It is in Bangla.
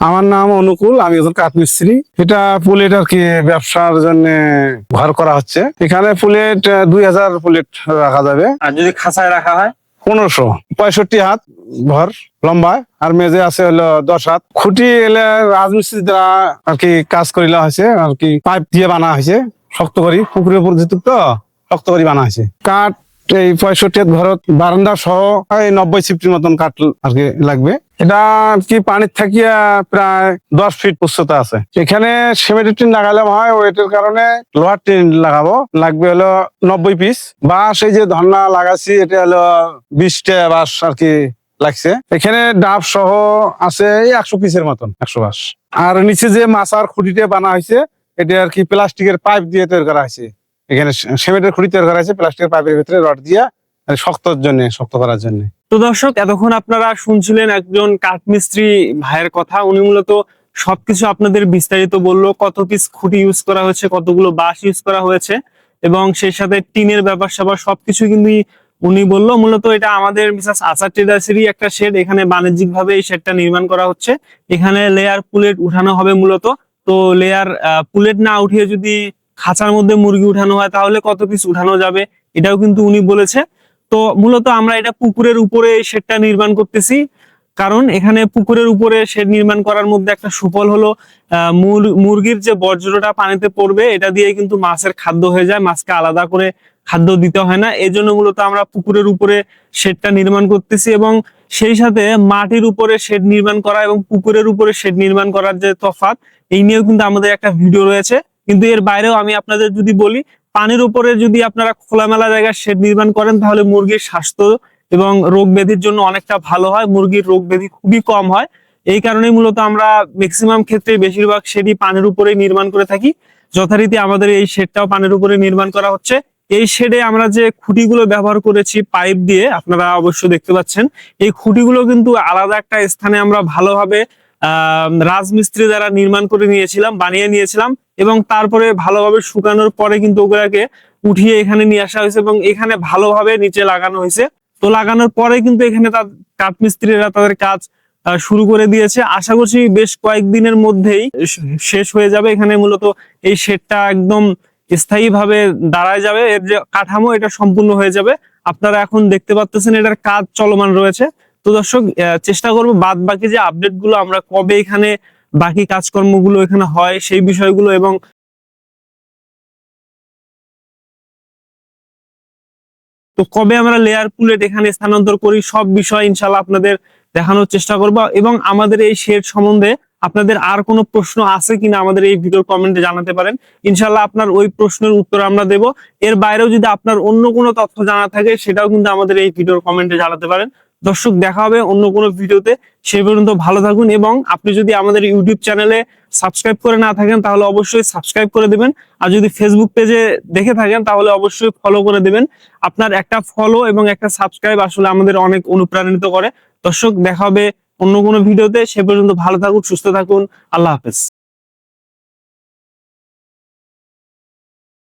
আমার নাম অনুকূল আমি একজন কাঠমিস্ত্রি এটা প্লেট আর কি ব্যবসার জন্য ঘর করা হচ্ছে। এখানে প্লেট দুই হাজার প্লেট রাখা যাবে। আর যদি খাঁচায় রাখা হয়? পনেরোশো পঁয়ষট্টি হাত ঘর লম্বা আর মেঝে আছে হলো দশ হাত। খুঁটি এলে রাজমিস্ত্রি দ্বারা আর কি কাজ করিলা হয়েছে আর কি পাইপ দিয়ে বানা হয়েছে শক্ত করি। পুকুরের উপর যেতুক তো শক্ত করে বানা হয়েছে। কাঠ এই পঁয়ষট্টি ঘরত বারান্দা সহ এই নব্বই সিফটির মতন কাঠ আর কি লাগবে। এটা কি পানির থাকিয়া প্রায় দশ ফিট উচ্চতা আছে। এখানে সিমেন্টের টিন লাগালে হয় ওয়েটের কারণে লোহার টিন লাগাবো। লাগবে হলো নব্বই পিস। বাঁশ এই যে ধর্না লাগাচ্ছি এটা হলো বিশটা বাঁশ আর কি লাগছে। এখানে ডাব সহ আছে এই একশো পিসের মতন, একশো বাঁশ। আর নিচে যে মাছার খুঁটিটা বানা হয়েছে, এটা আর কি প্লাস্টিকের পাইপ দিয়ে তৈরি করা হয়েছে। এখানে সিমেন্টের খুঁটি তৈরি করা হয়েছে প্লাস্টিকের পাইপের ভিতরে রড দিয়ে আর শক্তর জন্য, শক্ত করার জন্য। তো দর্শক, এতক্ষণ আপনারা শুনছিলেন একজন কাঠমিস্ত্রি ভাইয়ের কথা। উনি মূলত সবকিছু আপনাদের বিস্তারিত বলল, কত পিস খুঁটি ইউজ করা হয়েছে, কতগুলো বাঁশ ইউজ করা হয়েছে, এবং সেই সাথে টিনের ব্যাপার স্যাপার সবকিছু কিন্তু উনি বলল। মূলত এটা আমাদের মিসাস আচার ট্রেডার্সেরই একটা শেড এখানে বাণিজ্যিক ভাবে এই শেডটা নির্মাণ করা হচ্ছে। এখানে লেয়ার পুলেট উঠানো হবে মূলত। তো লেয়ার পুলেট না উঠিয়ে যদি খাঁচার মধ্যে মুরগি উঠানো হয়, তাহলে কত পিস উঠানো যাবে? এটাও কিন্তু উনি বলেছে। তো মূলত আমরা এটা পুকুরের উপরে শেডটা নির্মাণ করতেছি। কারণ এখানে পুকুরের উপরে শেড নির্মাণ করার মধ্যে একটা সুফল হলো মুরগির যে বর্জ্যটা পানিতে পড়বে, এটা দিয়ে কিন্তু মাছের খাদ্য হয়ে যায়। মাছকে আলাদা করে খাদ্য দিতে হয় না। এই জন্য মূলত আমরা পুকুরের উপরে শেডটা নির্মাণ করতেছি এবং সেই সাথে মাটির উপরে শেড নির্মাণ করা এবং পুকুরের উপরে শেড নির্মাণ করার যে তফাৎ, এই নিয়েও কিন্তু আমাদের একটা ভিডিও রয়েছে। কিন্তু এর বাইরেও আমি আপনাদের যদি বলি, পানির উপরে যদি আপনারা খোলামেলা জায়গায় শেড নির্মাণ করেন, তাহলে মুরগির স্বাস্থ্য এবং রোগ ব্যাধির জন্য অনেকটা ভালো হয়। মুরগির রোগ ব্যাধি খুবই কম হয়। এই কারণেই মূলত আমরা ম্যাক্সিমাম ক্ষেত্রে বেশিরভাগ শেডই পানির উপরে নির্মাণ করে থাকি। যথারীতি আমাদের এই শেডটাও পানির উপরে নির্মাণ করা হচ্ছে। এই শেডে আমরা যে খুঁটিগুলো ব্যবহার করেছি পাইপ দিয়ে, আপনারা অবশ্য দেখতে পাচ্ছেন, এই খুঁটিগুলো কিন্তু আলাদা একটা স্থানে আমরা ভালোভাবে রাজমিস্ত্রি দ্বারা নির্মাণ করে নিয়েছিলাম, বানিয়ে নিয়েছিলাম এবং তারপরে ভালোভাবে শুকানোর পরে কিন্তু ওগুলাকে উঠিয়ে এখানে নিয়ে আসা হয়েছে এবং এখানে ভালোভাবে নিচে লাগানো হয়েছে। তো লাগানোর পরে কিন্তু এখানে তার কাঠমিস্ত্রিরা তাদের কাজ শুরু করে দিয়েছে। আশা করছি বেশ কয়েকদিনের মধ্যেই শেষ হয়ে যাবে। এখানে মূলত এই শেডটা একদম স্থায়ী ভাবে দাঁড়ায় যাবে। এর যে কাঠামো, এটা সম্পূর্ণ হয়ে যাবে। আপনারা এখন দেখতে পাচ্ছেন এটার কাজ চলমান রয়েছে। তো দর্শক চেষ্টা করব বাদ বাকি যে আপডেটগুলো আমরা কবে এখানে বাকি কাজকর্মগুলো এখানে হয় সেই বিষয়গুলো এবং তো কবে আমরা লেয়ার পুলেট এখানে স্থানান্তর করি সব বিষয় ইনশাল্লাহ আপনাদের দেখানোর চেষ্টা করব এবং আমাদের এই শেড সম্বন্ধে আপনাদের আর কোনো প্রশ্ন আছে কিনা আমাদের এই ভিডিওর কমেন্টে জানাতে পারেন। ইনশাল্লাহ আপনার ওই প্রশ্নের উত্তর আমরা দেব। এর বাইরেও যদি আপনার অন্য কোনো তথ্য জানা থাকে, সেটাও কিন্তু আমাদের এই ভিডিওর কমেন্টে জানাতে পারেন। দর্শক দেখা হবে অন্য কোনো ভিডিওতে। সেই পর্যন্ত ভালো থাকুন এবং আপনি যদি আমাদের ইউটিউব চ্যানেলে সাবস্ক্রাইব করে না থাকেন, তাহলে অবশ্যই সাবস্ক্রাইব করে দেবেন। আর যদি ফেসবুক পেজে দেখে থাকেন, তাহলে অবশ্যই ফলো করে দিবেন। আপনার একটা ফলো এবং একটা সাবস্ক্রাইব আসলে আমাদের অনেক অনুপ্রাণিত করে। দর্শক, দেখা হবে অন্য কোনো ভিডিওতে। সে পর্যন্ত ভালো থাকুন, সুস্থ থাকুন। আল্লাহ হাফেজ।